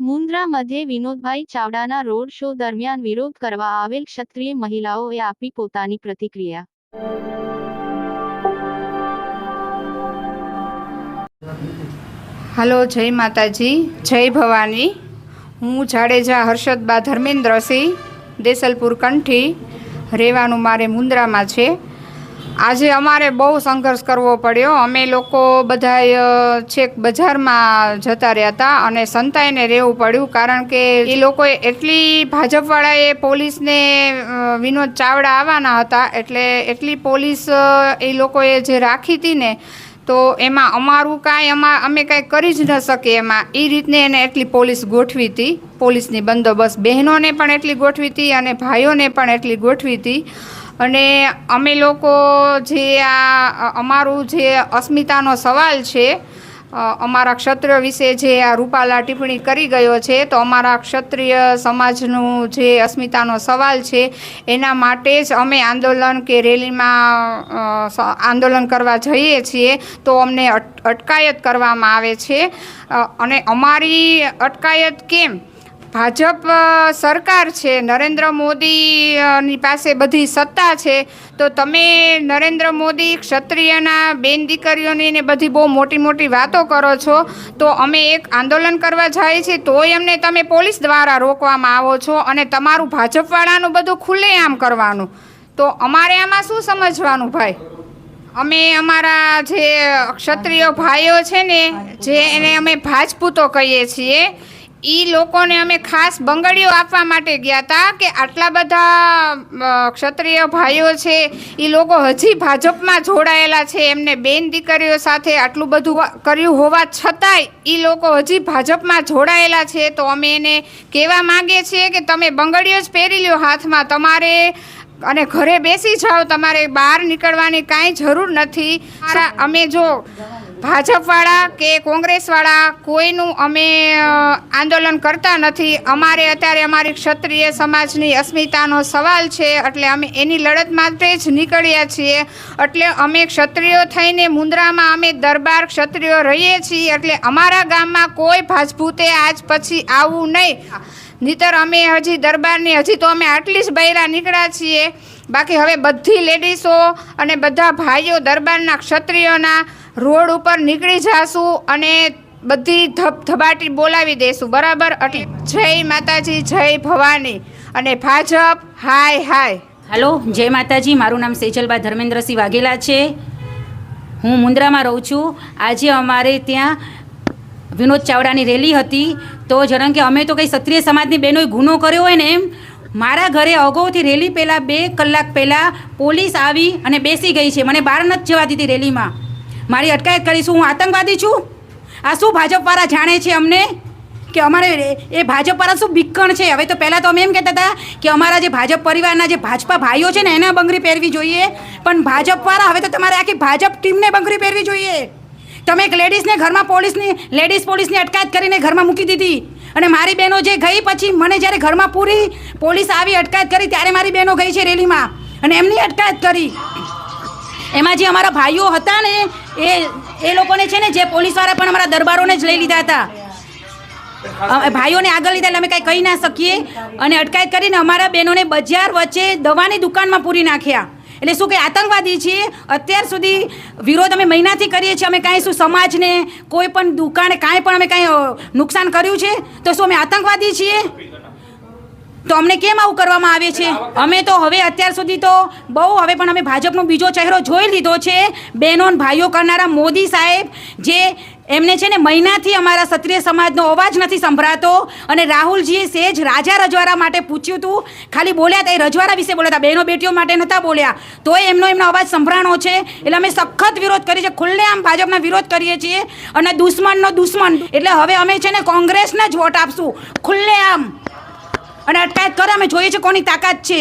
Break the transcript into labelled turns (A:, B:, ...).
A: મુન્દ્રા મધ્યે Vinodbhai ચાવડાના road show દરમિયાન વિરોધ કરવા આવેલ ક્ષત્રિય મહિલાઓએ આપી પોતાની પ્રતિક્રિયા.
B: હલો, જય માતાજી, જય ભવાની. હું જાડેજા હર્ષદબા ધર્મેન્દ્રસિંહ, દેસલપુર કંઠી રહેવાનું મારે મુન્દ્રામાં છે. આજે અમારે બહુ સંઘર્ષ કરવો પડ્યો. અમે લોકો બધાય છેક બજારમાં જતા રહ્યા હતા અને સંતાઈને રહેવું પડ્યું કારણ કે એ લોકોએ એટલી ભાજપવાળાએ પોલીસને વિનોદ ચાવડા આવવાના હતા એટલે એટલી પોલીસ એ લોકોએ જે રાખી હતી ને તો એમાં અમારું કાંઈ અમા અમે કાંઈ કરી જ ન શકીએ એમાં. એ રીતને એને એટલી પોલીસ ગોઠવી હતી. પોલીસની બંદોબસ્ત બહેનોને પણ એટલી ગોઠવી હતી અને ભાઈઓને પણ એટલી ગોઠવી હતી. અને અમે લોકો જે આ, અમારું જે અસ્મિતાનો સવાલ છે અમારા ક્ષત્રિય વિશે જે આ રૂપાલા ટિપ્પણી કરી ગયો છે, તો અમારા ક્ષત્રિય સમાજનું જે અસ્મિતાનો સવાલ છે, એના માટે જ અમે આંદોલન કે રેલીમાં આંદોલન કરવા જઈએ છીએ, તો અમને અટકાયત કરવામાં આવે છે. અને અમારી અટકાયત કેમ? ભાજપ સરકાર છે, નરેન્દ્ર મોદીની પાસે બધી સત્તા છે, તો તમે નરેન્દ્ર મોદી ક્ષત્રિયના બેન દીકરીઓની ને બધી બહુ મોટી મોટી વાતો કરો છો, તો અમે એક આંદોલન કરવા જઈએ છીએ તોય અમને તમે પોલીસ દ્વારા રોકવામાં આવો છો અને તમારું ભાજપવાળાનું બધું ખુલ્લેઆમ કરવાનું. તો અમારે આમાં શું સમજવાનું ભાઈ? અમે અમારા જે ક્ષત્રિય ભાઈઓ છે ને, જે એને અમે ભાજપૂતો કહીએ છીએ એ લોકોને અમે ખાસ બંગડીઓ આપવા માટે ગયા હતા કે આટલા બધા ક્ષત્રિય ભાઈઓ છે એ લોકો હજી ભાજપમાં જોડાયેલા છે. એમને બેન દીકરીઓ સાથે આટલું બધું કર્યું હોવા છતાંય એ લોકો હજી ભાજપમાં જોડાયેલા છે. તો અમે એને કહેવા માંગીએ છીએ કે તમે બંગડીઓ જ પહેરી લ્યો હાથમાં. તમારે અને ઘરે બેસી જાઓ. તમારે બહાર નીકળવાની કાંઈ જરૂર નથી. અમે જો ભાજપવાળા કે કોંગ્રેસવાળા કોઈનું અમે આંદોલન કરતા નથી. અમારે અત્યારે અમારી ક્ષત્રિય સમાજની અસ્મિતાનો સવાલ છે, એટલે અમે એની લડત માટે જ નીકળ્યા છીએ. એટલે અમે ક્ષત્રિયો થઈને મુન્દ્રામાં અમે દરબાર ક્ષત્રિયો રહીએ છીએ, એટલે અમારા ગામમાં કોઈ ભાજભૂતે આજ પછી આવવું નહીં. નહીતર અમે હજી દરબારની, હજી તો અમે આટલી જ બૈરા નીકળ્યા છીએ. બાકી હવે બધી લેડીસો અને બધા ભાઈઓ દરબારના ક્ષત્રિયોના રોડ ઉપર નીકળી જાશું અને બધી ધબધબાટી બોલાવી દઈશું બરાબર? એટલે જય માતાજી, જય ભવાની. અને ભાજપ, હાય હાય.
C: હાલો, જય માતાજી. મારું નામ સેજલબા ધર્મેન્દ્રસિંહ વાઘેલા છે. હું મુન્દ્રામાં રહું છું. આજે અમારે ત્યાં વિનોદ ચાવડાની રેલી હતી. તો જરણ કે અમે તો કંઈ ક્ષત્રિય સમાજની બહેનોએ ગુનો કર્યો હોય ને એમ, મારા ઘરે અગાઉથી રેલી પહેલાં બે કલાક પહેલાં પોલીસ આવી અને બેસી ગઈ છે. મને બહાર નથી જવા દીધી રેલીમાં. મારી અટકાયત કરીશું, હું આતંકવાદી છું. આ શું ભાજપવાળા જાણે છે અમને? કે અમારે એ ભાજપવાળા શું બીકણ છે? હવે તો પહેલાં તો અમે એમ કહેતા હતા કે અમારા જે ભાજપ પરિવારના જે ભાજપા ભાઈઓ છે ને, એના બંગરી પહેરવી જોઈએ. પણ ભાજપવાળા, હવે તો તમારે આખી ભાજપ ટીમને બંગરી પહેરવી જોઈએ. તમે એક લેડીઝને ઘરમાં પોલીસની, લેડીઝ પોલીસની અટકાયત કરીને ઘરમાં મૂકી દીધી. અને મારી બહેનો જે ગઈ પછી મને જ્યારે ઘરમાં પૂરી પોલીસ આવી અટકાયત કરી, ત્યારે મારી બહેનો ગઈ છે રેલીમાં. અને એમની અટકાયત કરી. એમાં જે અમારા ભાઈઓ હતા ને એ એ લોકોને છે ને જે પોલીસવાળા પણ અમારા દરબારોને જ લઈ લીધા હતા. ભાઈઓને આગળ લીધા અમે કાંઈ કહી ના શકીએ. અને અટકાયત કરીને અમારા બહેનોને બજાર વચ્ચે દવાની દુકાનમાં પૂરી નાખ્યા. એટલે શું કે આતંકવાદી છીએ. અત્યાર સુધી વિરોધ અમે મહિનાથી કરીએ છીએ. અમે કાંઈ શું સમાજને કોઈ પણ દુકાને કાંઈ પણ અમે કાંઈ નુકસાન કર્યું છે? તો શું અમે આતંકવાદી છીએ? તો અમને કેમ આવું કરવામાં આવે છે? અમે તો હવે અત્યાર સુધી તો બહુ, હવે પણ અમે ભાજપનો બીજો ચહેરો જોઈ લીધો છે. બહેનો ભાઈઓ કરનારા મોદી સાહેબ, જે એમને છે ને મહિનાથી અમારા ક્ષત્રિય સમાજનો અવાજ નથી સંભળાતો અને રાહુલજીએ સેજ રાજા રજવાડા માટે પૂછ્યું હતું ખાલી બોલ્યા હતા એ રજવાડા વિશે બોલ્યા હતા બહેનો બેટીઓ માટે નહોતા બોલ્યા. તોય એમનો એમનો અવાજ સંભળાણો છે. એટલે અમે સખત વિરોધ કરીએ છીએ ખુલ્લેઆમ ભાજપના વિરોધ કરીએ છીએ અને દુશ્મનનો દુશ્મન. એટલે હવે અમે છે ને કોંગ્રેસને જ વોટ આપશું. ખુલ્લેઆમ અને અટકાયત કરે અમે જોઈએ છે કોની તાકાત છે.